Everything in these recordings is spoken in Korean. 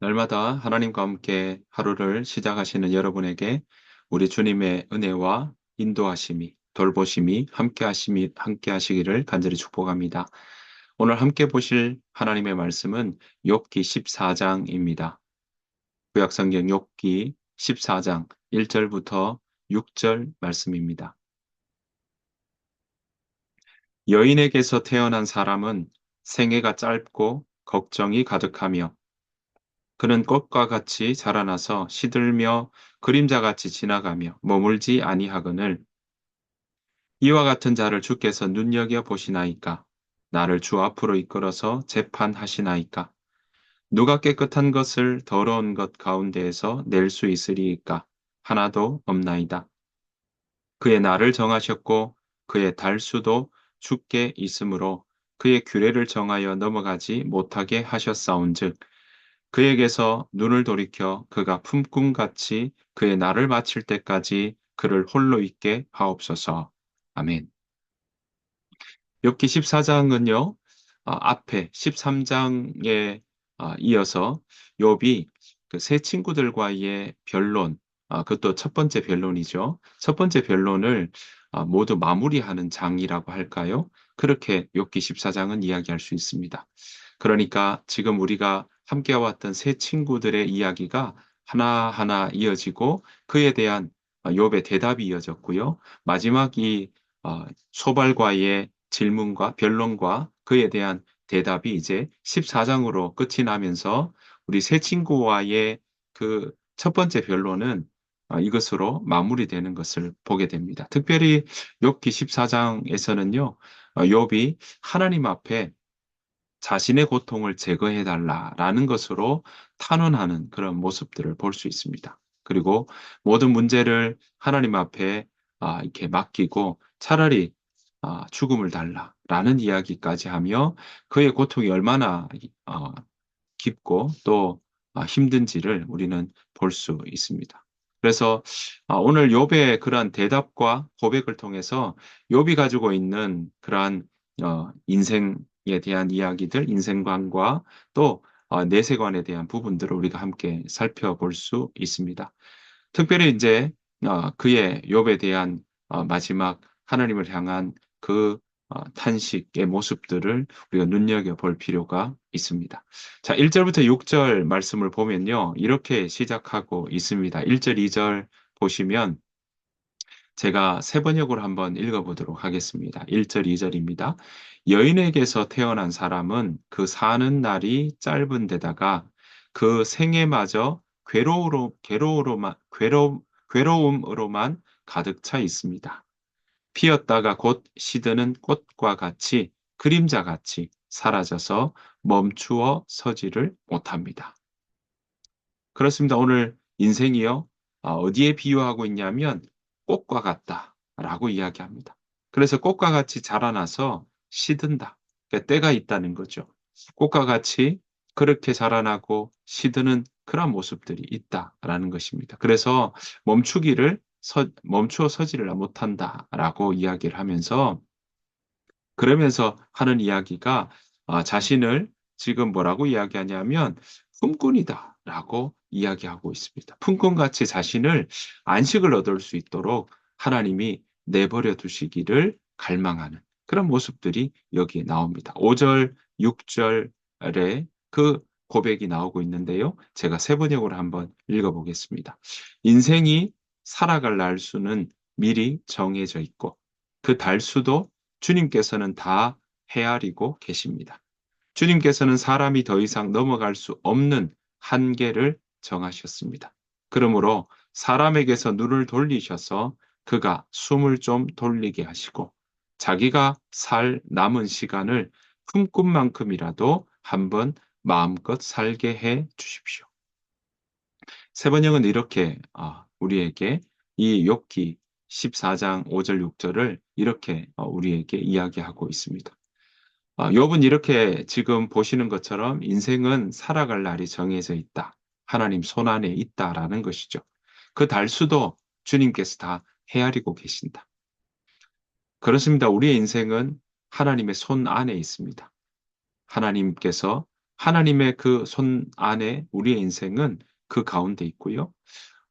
날마다 하나님과 함께 하루를 시작하시는 여러분에게 우리 주님의 은혜와 인도하심이, 돌보심이, 함께 하심이, 함께 하시기를 간절히 축복합니다. 오늘 함께 보실 하나님의 말씀은 욥기 14장입니다. 구약 성경 욥기 14장 1절부터 6절 말씀입니다. 여인에게서 태어난 사람은 생애가 짧고 걱정이 가득하며 그는 꽃과 같이 자라나서 시들며 그림자같이 지나가며 머물지 아니하거늘 이와 같은 자를 주께서 눈여겨 보시나이까? 나를 주 앞으로 이끌어서 재판하시나이까? 누가 깨끗한 것을 더러운 것 가운데에서 낼 수 있으리이까? 하나도 없나이다. 그의 날을 정하셨고 그의 달수도 죽게 있으므로 그의 규례를 정하여 넘어가지 못하게 하셨사온즉 그에게서 눈을 돌이켜 그가 품꿈같이 그의 날을 마칠 때까지 그를 홀로 있게 하옵소서. 아멘. 욥기 14장은요. 앞에 13장에 아, 이어서 욥이 그 세 친구들과의 변론, 아, 그것도 첫 번째 변론이죠. 첫 번째 변론을 아, 모두 마무리하는 장이라고 할까요? 그렇게 욥기 14장은 이야기할 수 있습니다. 그러니까 지금 우리가 함께 왔던 세 친구들의 이야기가 하나하나 이어지고 그에 대한 욥의 대답이 이어졌고요. 마지막 이 어, 소발과의 질문과 변론과 그에 대한 대답이 이제 14장으로 끝이 나면서 우리 세 친구와의 그 첫 번째 변론은 어, 이것으로 마무리되는 것을 보게 됩니다. 특별히 욥기 14장에서는요. 어, 욥이 하나님 앞에 자신의 고통을 제거해 달라라는 것으로 탄원하는 그런 모습들을 볼 수 있습니다. 그리고 모든 문제를 하나님 앞에 아, 이렇게 맡기고 차라리 아, 죽음을 달라라는 이야기까지 하며 그의 고통이 얼마나 어, 깊고 또 아, 힘든지를 우리는 볼 수 있습니다. 그래서 오늘 욥의 그러한 대답과 고백을 통해서 욥이 가지고 있는 그러한 어, 인생 에 대한 이야기들, 인생관과 또 어, 내세관에 대한 부분들을 우리가 함께 살펴볼 수 있습니다. 특별히 이제 어, 그의 욥에 대한 어, 마지막 하나님을 향한 그 탄식의 모습들을 우리가 눈여겨볼 필요가 있습니다. 자, 1절부터 6절 말씀을 보면요. 이렇게 시작하고 있습니다. 1절, 2절 보시면 제가 세 번역으로 한번 읽어보도록 하겠습니다. 1절, 2절입니다. 여인에게서 태어난 사람은 그 사는 날이 짧은 데다가 그 생애마저 괴로우로, 괴로우로만, 괴로, 괴로움으로만 가득 차 있습니다. 피었다가 곧 시드는 꽃과 같이 그림자 같이 사라져서 멈추어 서지를 못합니다. 그렇습니다. 오늘 인생이요. 아, 어디에 비유하고 있냐면 꽃과 같다 라고 이야기합니다. 그래서 꽃과 같이 자라나서 시든다. 그러니까 때가 있다는 거죠. 꽃과 같이 그렇게 자라나고 시드는 그런 모습들이 있다라는 것입니다. 그래서 멈추기를 서, 멈추어 서지를 못한다라고 이야기를 하면서 그러면서 하는 이야기가 아, 자신을 지금 뭐라고 이야기하냐면 품꾼이다라고 이야기하고 있습니다. 품꾼같이 자신을 안식을 얻을 수 있도록 하나님이 내버려 두시기를 갈망하는 그런 모습들이 여기에 나옵니다. 5절, 6절에 그 고백이 나오고 있는데요. 제가 세 번역으로 한번 읽어보겠습니다. 인생이 살아갈 날수는 미리 정해져 있고 그 달수도 주님께서는 다 헤아리고 계십니다. 주님께서는 사람이 더 이상 넘어갈 수 없는 한계를 정하셨습니다. 그러므로 사람에게서 눈을 돌리셔서 그가 숨을 좀 돌리게 하시고 자기가 살 남은 시간을 품꾼 만큼이라도 한번 마음껏 살게 해 주십시오. 세번역은 이렇게 아, 우리에게 이 욥기 14장 5절 6절을 이렇게 어, 우리에게 이야기하고 있습니다. 아, 욥은 이렇게 지금 보시는 것처럼 인생은 살아갈 날이 정해져 있다. 하나님 손 안에 있다라는 것이죠. 그 달수도 주님께서 다 헤아리고 계신다. 그렇습니다. 우리의 인생은 하나님의 손 안에 있습니다. 하나님께서 하나님의 그 손 안에 우리의 인생은 그 가운데 있고요.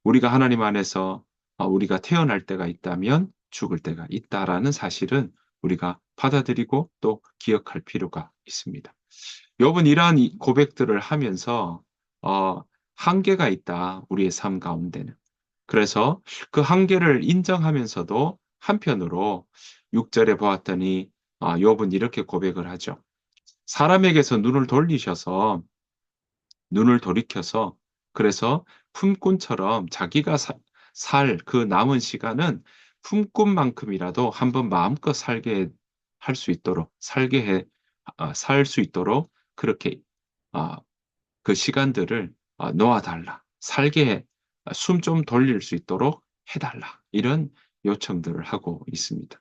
우리가 하나님 안에서 어, 우리가 태어날 때가 있다면 죽을 때가 있다라는 사실은 우리가 받아들이고 또 기억할 필요가 있습니다. 욥은 이러한 고백들을 하면서 어, 한계가 있다. 우리의 삶 가운데는. 그래서 그 한계를 인정하면서도 한편으로 6절에 보았더니 아, 욥은 이렇게 고백을 하죠. 사람에게서 눈을 돌리셔서 눈을 돌이켜서 그래서 품꾼처럼 자기가 살 그 남은 시간은 품꾼만큼이라도 한번 마음껏 살게 할 수 있도록 살게 해, 아, 살수 있도록 그렇게 아, 그 시간들을 아, 놓아달라. 살게 숨 좀 돌릴 수 있도록 해달라. 이런 요청들을 하고 있습니다.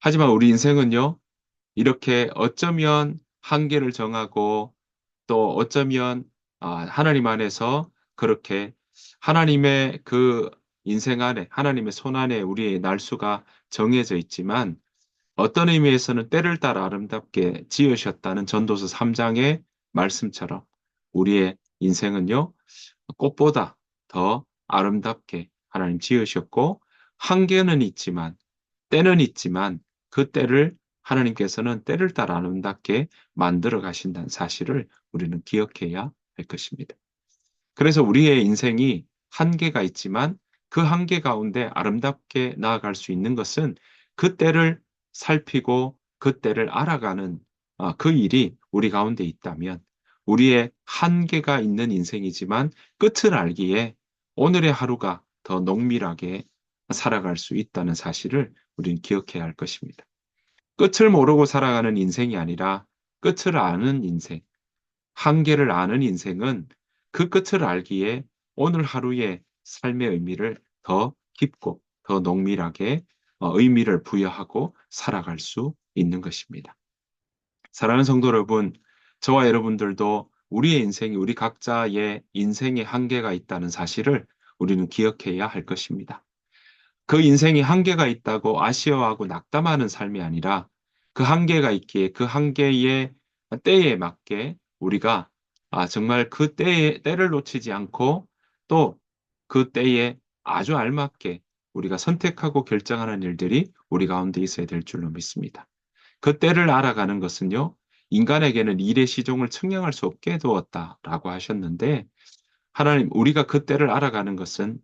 하지만 우리 인생은요, 이렇게 어쩌면 한계를 정하고 또 어쩌면 아, 하나님 안에서 그렇게 하나님의 그 인생 안에, 하나님의 손 안에 우리의 날수가 정해져 있지만 어떤 의미에서는 때를 따라 아름답게 지으셨다는 전도서 3장의 말씀처럼 우리의 인생은요, 꽃보다 더 아름답게 하나님 지으셨고, 한계는 있지만, 때는 있지만, 그 때를 하나님께서는 때를 따라 아름답게 만들어 가신다는 사실을 우리는 기억해야 할 것입니다. 그래서 우리의 인생이 한계가 있지만 그 한계 가운데 아름답게 나아갈 수 있는 것은 그 때를 살피고 그 때를 알아가는 아, 그 일이 우리 가운데 있다면 우리의 한계가 있는 인생이지만 끝을 알기에 오늘의 하루가 더 농밀하게 살아갈 수 있다는 사실을 우리는 기억해야 할 것입니다. 끝을 모르고 살아가는 인생이 아니라 끝을 아는 인생, 한계를 아는 인생은 그 끝을 알기에 오늘 하루의 삶의 의미를 더 깊고 더 농밀하게 어, 의미를 부여하고 살아갈 수 있는 것입니다. 사랑하는 성도 여러분, 저와 여러분들도 우리의 인생이 우리 각자의 인생의 한계가 있다는 사실을 우리는 기억해야 할 것입니다. 그 인생이 한계가 있다고 아쉬워하고 낙담하는 삶이 아니라 그 한계가 있기에 그 한계의 때에 맞게 우리가 아, 정말 그 때에, 때를 놓치지 않고 또 그 때에 아주 알맞게 우리가 선택하고 결정하는 일들이 우리 가운데 있어야 될 줄로 믿습니다. 그 때를 알아가는 것은요, 인간에게는 일의 시종을 측량할 수 없게 두었다라고 하셨는데, 하나님, 우리가 그 때를 알아가는 것은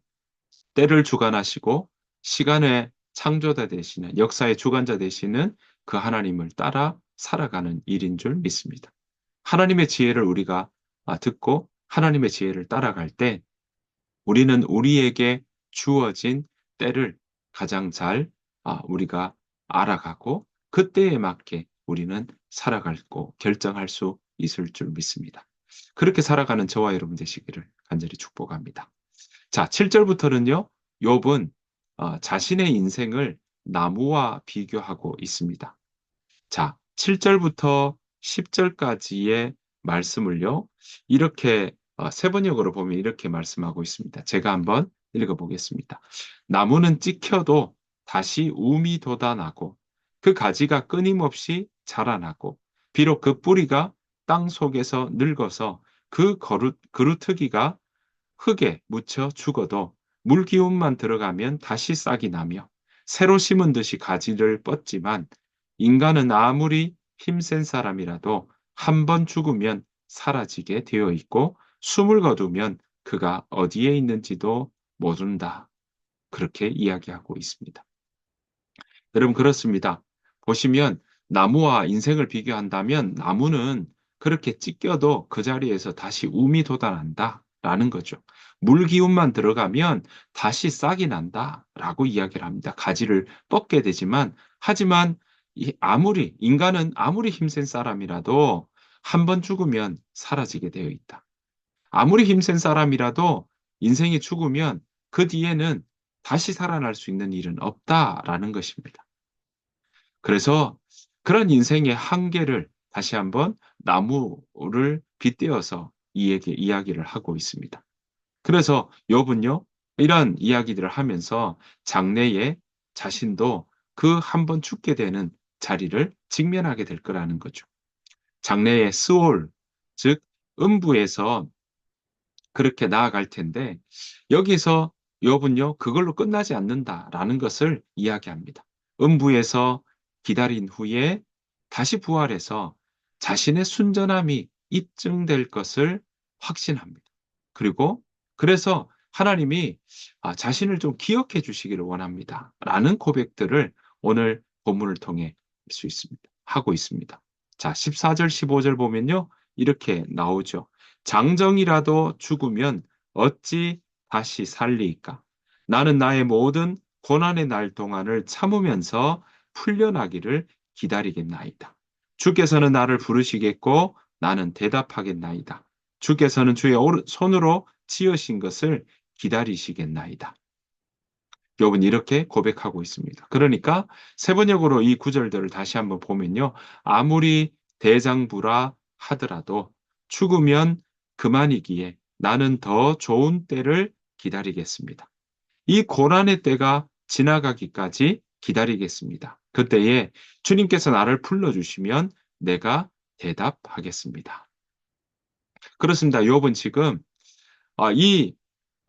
때를 주관하시고 시간의 창조자 되시는, 역사의 주관자 되시는 그 하나님을 따라 살아가는 일인 줄 믿습니다. 하나님의 지혜를 우리가 아, 듣고 하나님의 지혜를 따라갈 때 우리는 우리에게 주어진 때를 가장 잘 아, 우리가 알아가고 그때에 맞게 우리는 살아갈고 결정할 수 있을 줄 믿습니다. 그렇게 살아가는 저와 여러분 되시기를 간절히 축복합니다. 자, 7절부터는요. 욥은 어, 자신의 인생을 나무와 비교하고 있습니다. 자, 7절부터 10절까지의 말씀을요, 이렇게 어, 세번역으로 보면 이렇게 말씀하고 있습니다. 제가 한번 읽어보겠습니다. 나무는 찍혀도 다시 움이 돋아나고 그 가지가 끊임없이 자라나고 비록 그 뿌리가 땅 속에서 늙어서 그 그루, 그루트기가 흙에 묻혀 죽어도 물기운만 들어가면 다시 싹이 나며 새로 심은 듯이 가지를 뻗지만 인간은 아무리 힘센 사람이라도 한 번 죽으면 사라지게 되어 있고 숨을 거두면 그가 어디에 있는지도 모른다. 그렇게 이야기하고 있습니다. 여러분 그렇습니다. 보시면 나무와 인생을 비교한다면 나무는 그렇게 찢겨도 그 자리에서 다시 움이 돋아난다. 라는 거죠. 물 기운만 들어가면 다시 싹이 난다. 라고 이야기를 합니다. 가지를 뻗게 되지만, 하지만 아무리 인간은 아무리 힘센 사람이라도 한 번 죽으면 사라지게 되어 있다. 아무리 힘센 사람이라도 인생이 죽으면 그 뒤에는 다시 살아날 수 있는 일은 없다라는 것입니다. 그래서 그런 인생의 한계를 다시 한번 나무를 빗대어서 이에게 이야기를 하고 있습니다. 그래서 욥은요 이런 이야기들을 하면서 장래에 자신도 그 한 번 죽게 되는 자리를 직면하게 될 거라는 거죠. 장래의 스올, 즉 음부에서 그렇게 나아갈 텐데 여기서 욥은요 그걸로 끝나지 않는다라는 것을 이야기합니다. 음부에서 기다린 후에 다시 부활해서 자신의 순전함이 입증될 것을 확신합니다. 그리고 그래서 하나님이 아, 자신을 좀 기억해 주시기를 원합니다. 라는 고백들을 오늘 본문을 통해 수 있습니다. 하고 있습니다. 자, 14절, 15절 보면요. 이렇게 나오죠. 장정이라도 죽으면 어찌 다시 살리이까? 나는 나의 모든 고난의 날 동안을 참으면서 풀려나기를 기다리겠나이다. 주께서는 나를 부르시겠고 나는 대답하겠나이다. 주께서는 주의 손으로 지으신 것을 기다리시겠나이다. 욥은 이렇게 고백하고 있습니다. 그러니까 세 번역으로 이 구절들을 다시 한번 보면요. 아무리 대장부라 하더라도 죽으면 그만이기에 나는 더 좋은 때를 기다리겠습니다. 이 고난의 때가 지나가기까지 기다리겠습니다. 그때에 주님께서 나를 불러주시면 내가 대답하겠습니다. 그렇습니다. 욥은 지금 아, 이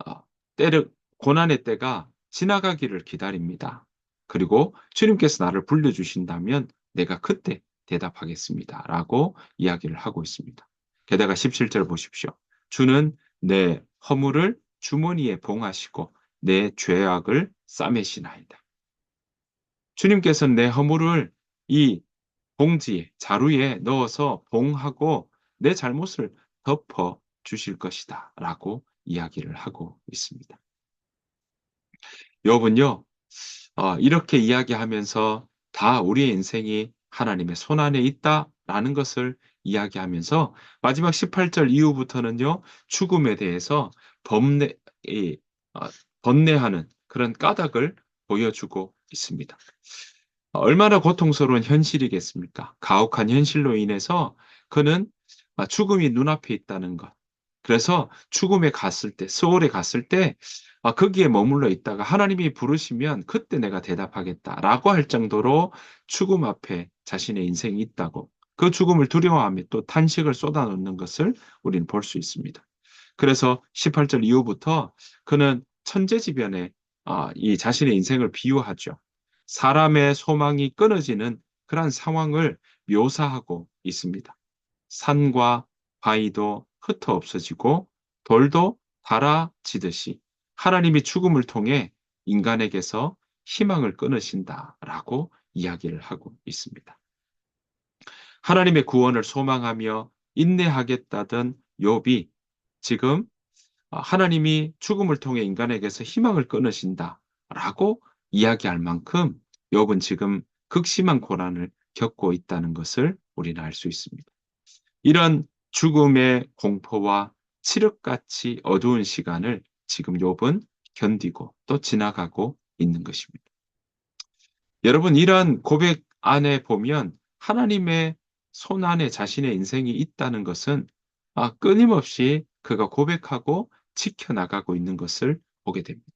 아, 때를 고난의 때가 지나가기를 기다립니다. 그리고 주님께서 나를 불러주신다면 내가 그때 대답하겠습니다. 라고 이야기를 하고 있습니다. 게다가 17절 보십시오. 주는 내 허물을 주머니에 봉하시고 내 죄악을 싸매시나이다. 주님께서는 내 허물을 이 봉지에 자루에 넣어서 봉하고 내 잘못을 덮어 주실 것이다 라고 이야기를 하고 있습니다. 욥은요 어, 이렇게 이야기하면서 다 우리의 인생이 하나님의 손안에 있다라는 것을 이야기하면서 마지막 18절 이후부터는요 죽음에 대해서 범내 어, 번뇌하는 그런 까닭을 보여주고 있습니다. 얼마나 고통스러운 현실이겠습니까? 가혹한 현실로 인해서 그는 죽음이 눈앞에 있다는 것. 그래서 죽음에 갔을 때, 스월에 갔을 때 아, 거기에 머물러 있다가 하나님이 부르시면 그때 내가 대답하겠다라고 할 정도로 죽음 앞에 자신의 인생이 있다고 그 죽음을 두려워하며 또 탄식을 쏟아놓는 것을 우리는 볼 수 있습니다. 그래서 18절 이후부터 그는 천재지변에 아, 이 자신의 인생을 비유하죠. 사람의 소망이 끊어지는 그러한 상황을 묘사하고 있습니다. 산과 바위도 흩어 없어지고 돌도 닳아지듯이 하나님이 죽음을 통해 인간에게서 희망을 끊으신다라고 이야기를 하고 있습니다. 하나님의 구원을 소망하며 인내하겠다던 욥이 지금 하나님이 죽음을 통해 인간에게서 희망을 끊으신다라고 이야기할 만큼 욥은 지금 극심한 고난을 겪고 있다는 것을 우리는 알 수 있습니다. 이런 죽음의 공포와 칠흑같이 어두운 시간을 지금 욥은 견디고 또 지나가고 있는 것입니다. 여러분 이러한 고백 안에 보면 하나님의 손 안에 자신의 인생이 있다는 것은 아, 끊임없이 그가 고백하고 지켜나가고 있는 것을 보게 됩니다.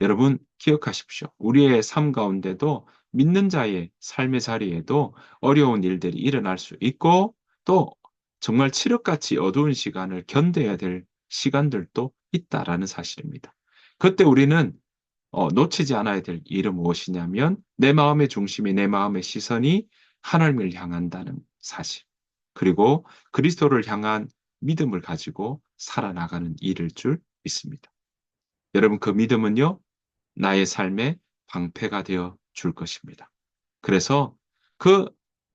여러분 기억하십시오. 우리의 삶 가운데도 믿는 자의 삶의 자리에도 어려운 일들이 일어날 수 있고 또 정말 칠흑같이 어두운 시간을 견뎌야 될 시간들도 있다라는 사실입니다. 그때 우리는 어, 놓치지 않아야 될 일은 무엇이냐면 내 마음의 중심이 내 마음의 시선이 하나님을 향한다는 사실. 그리고 그리스도를 향한 믿음을 가지고 살아나가는 일일 줄 믿습니다. 여러분 그 믿음은요 나의 삶의 방패가 되어 줄 것입니다. 그래서 그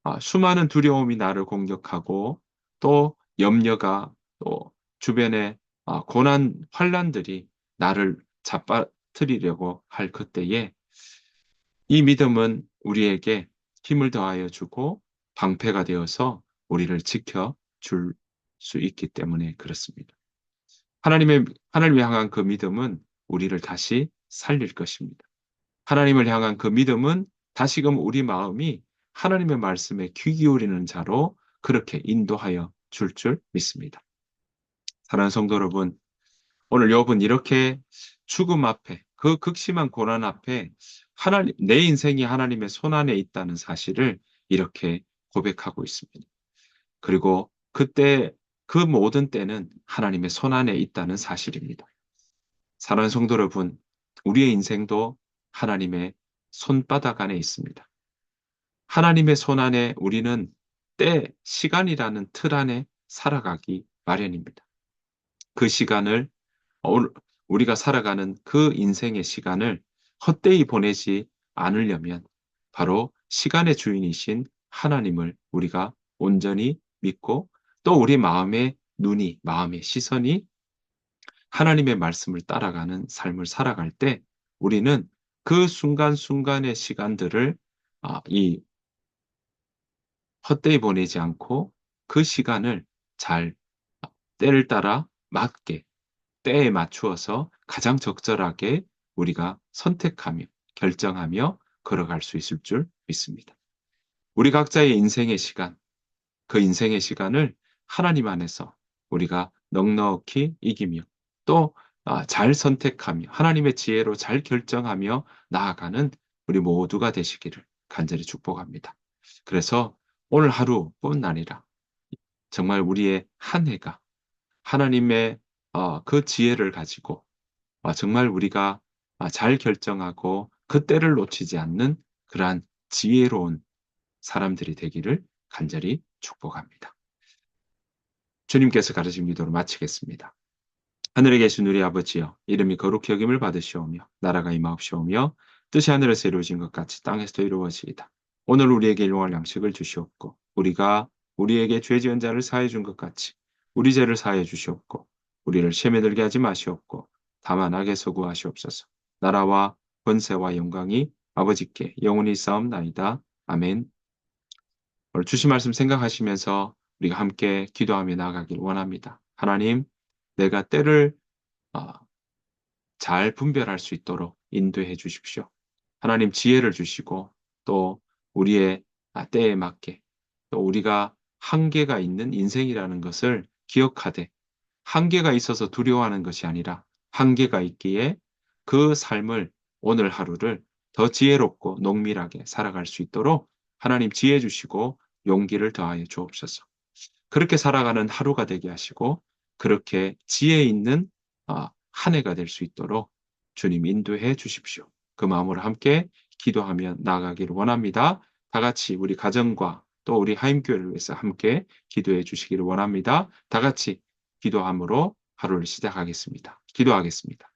아, 수많은 두려움이 나를 공격하고 또 염려가 또 주변의 아, 고난 환란들이 나를 잡아뜨리려고 할 그때에 이 믿음은 우리에게 힘을 더하여 주고 방패가 되어서 우리를 지켜 줄 수 있기 때문에 그렇습니다. 하나님의 하나님을 향한 그 믿음은 우리를 다시 살릴 것입니다. 하나님을 향한 그 믿음은 다시금 우리 마음이 하나님의 말씀에 귀 기울이는 자로 그렇게 인도하여 줄줄 줄 믿습니다. 사랑하는 성도 여러분, 오늘 욥은 이렇게 죽음 앞에 그 극심한 고난 앞에 하나님 내 인생이 하나님의 손 안에 있다는 사실을 이렇게 고백하고 있습니다. 그리고 그때 그 모든 때는 하나님의 손 안에 있다는 사실입니다. 사랑하는 성도 여러분, 우리의 인생도 하나님의 손바닥 안에 있습니다. 하나님의 손 안에 우리는 때, 시간이라는 틀 안에 살아가기 마련입니다. 그 시간을, 우리가 살아가는 그 인생의 시간을 헛되이 보내지 않으려면 바로 시간의 주인이신 하나님을 우리가 온전히 믿고 또 우리 마음의 눈이, 마음의 시선이 하나님의 말씀을 따라가는 삶을 살아갈 때 우리는 그 순간순간의 시간들을 아, 이 헛되이 보내지 않고 그 시간을 잘 때를 따라 맞게 때에 맞추어서 가장 적절하게 우리가 선택하며 결정하며 걸어갈 수 있을 줄 믿습니다. 우리 각자의 인생의 시간, 그 인생의 시간을 하나님 안에서 우리가 넉넉히 이기며 또잘 아, 선택하며 하나님의 지혜로 잘 결정하며 나아가는 우리 모두가 되시기를 간절히 축복합니다. 그래서 오늘 하루뿐 아니라 정말 우리의 한 해가 하나님의 어, 그 지혜를 가지고 어, 정말 우리가 아, 잘 결정하고 그 때를 놓치지 않는 그러한 지혜로운 사람들이 되기를 간절히 축복합니다. 주님께서 가르친 기도로 마치겠습니다. 하늘에 계신 우리 아버지여 이름이 거룩히 여김을 받으시오며 나라가 임하옵시오며 뜻이 하늘에서 이루어진 것 같이 땅에서도 이루어지이다. 오늘 우리에게 일용할 양식을 주시옵고 우리가 우리에게 죄 지은 자를 사해 준 것 같이 우리 죄를 사해 주시옵고 우리를 시험에 들게 하지 마시옵고 다만 악에서 구하시옵소서. 나라와 권세와 영광이 아버지께 영원히 싸움나이다. 아멘. 오늘 주신 말씀 생각하시면서 우리가 함께 기도하며 나아가길 원합니다. 하나님, 내가 때를 어, 잘 분별할 수 있도록 인도해 주십시오. 하나님 지혜를 주시고 또 우리의 아, 때에 맞게 또 우리가 한계가 있는 인생이라는 것을 기억하되 한계가 있어서 두려워하는 것이 아니라 한계가 있기에 그 삶을 오늘 하루를 더 지혜롭고 농밀하게 살아갈 수 있도록 하나님 지혜 주시고 용기를 더하여 주옵소서. 그렇게 살아가는 하루가 되게 하시고 그렇게 지혜 있는 아, 한 해가 될 수 있도록 주님 인도해 주십시오. 그 마음으로 함께 기도하며 나아가기를 원합니다. 다 같이 우리 가정과 또 우리 하임교회를 위해서 함께 기도해 주시기를 원합니다. 다 같이 기도함으로 하루를 시작하겠습니다. 기도하겠습니다.